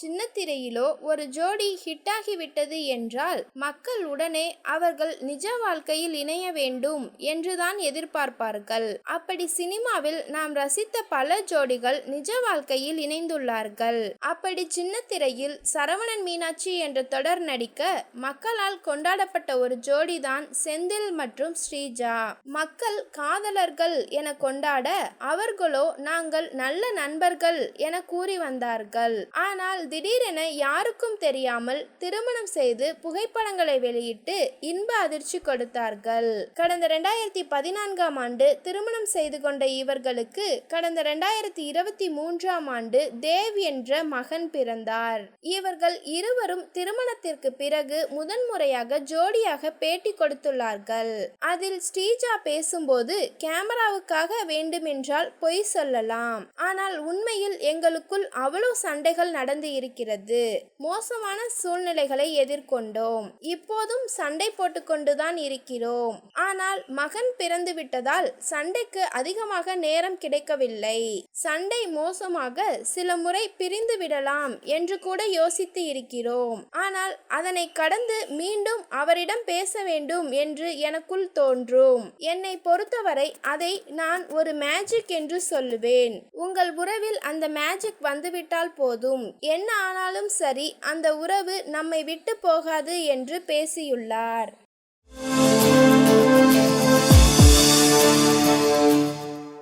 சின்னத்திரையிலோ ஒரு ஜோடி ஹிட்டாகிவிட்டது என்றால் மக்கள் உடனே அவர்கள் நிஜ வாழ்க்கையில் இணைய வேண்டும் என்றுதான் எதிர்பார்ப்பார்கள். அப்படி சினிமாவில் நாம் ரசித்த பல ஜோடிகள் நிஜ வாழ்க்கையில் இணைந்துள்ளார்கள். அப்படி சின்னத்திரையில் சரவணன் மீனாட்சி என்ற தொடர் நடிக்க மக்களால் கொண்டாடப்பட்ட ஒரு ஜோடிதான் செந்தில் மற்றும் ஸ்ரீஜா. மக்கள் காதலர்கள் என கொண்டாட அவர்களோ நாங்கள் நல்ல நண்பர்கள் என கூறி வந்தார்கள். ஆனால் திடீரென யாருக்கும் தெரியாமல் திருமணம் செய்து புகைப்படங்களை வெளியிட்டு இன்ப அதிர்ச்சி கொடுத்தார்கள். கடந்த ரெண்டாயிரத்தி பதினான்காம் ஆண்டு திருமணம் செய்து கொண்ட இவர்களுக்கு கடந்த ரெண்டாயிரத்தி இருபத்தி மூன்றாம் ஆண்டு தேவ் என்ற மகன் பிறந்தார். இவர்கள் இருவரும் திருமணத்திற்கு பிறகு முதன்முறையாக ஜோடியாக பேட்டி கொடுத்துள்ளார்கள். அதில் ஸ்ரீஜா பேசும்போது கேமராவுக்காக வேண்டுமென்றால் பொய் சொல்லலாம். ஆனால் உண்மையில் எங்களுக்குள் அவ்வளவு சண்டைகள் நடந்து இருக்கிறது. மோசமான சூழ்நிலைகளை எதிர்கொண்டோம். இப்போதும் சண்டை போட்டுக்கொண்டுதான் இருக்கிறோம். ஆனால் மகன் பிறந்து விட்டதால் சண்டைக்கு அதிகமாக நேரம் கிடைக்கவில்லை. சண்டை மோசமாக சில முறை பிரிந்து விடலாம் என்று கூட யோசித்து இருக்கிறோம். ஆனால் அதனை கடந்து மீண்டும் அவரிடம் பேச வேண்டும் என்று எனக்குள் தோன்றும். என்னை பொறுத்தவரை அதை நான் ஒரு மேஜிக் என்று சொல்லுவேன். உங்கள் உறவில் அந்த மேஜிக் வந்துவிட்டால் போதும். என்ன ஆனாலும் சரி அந்த உறவு நம்மை விட்டு போகாது என்று பேசியுள்ளார்.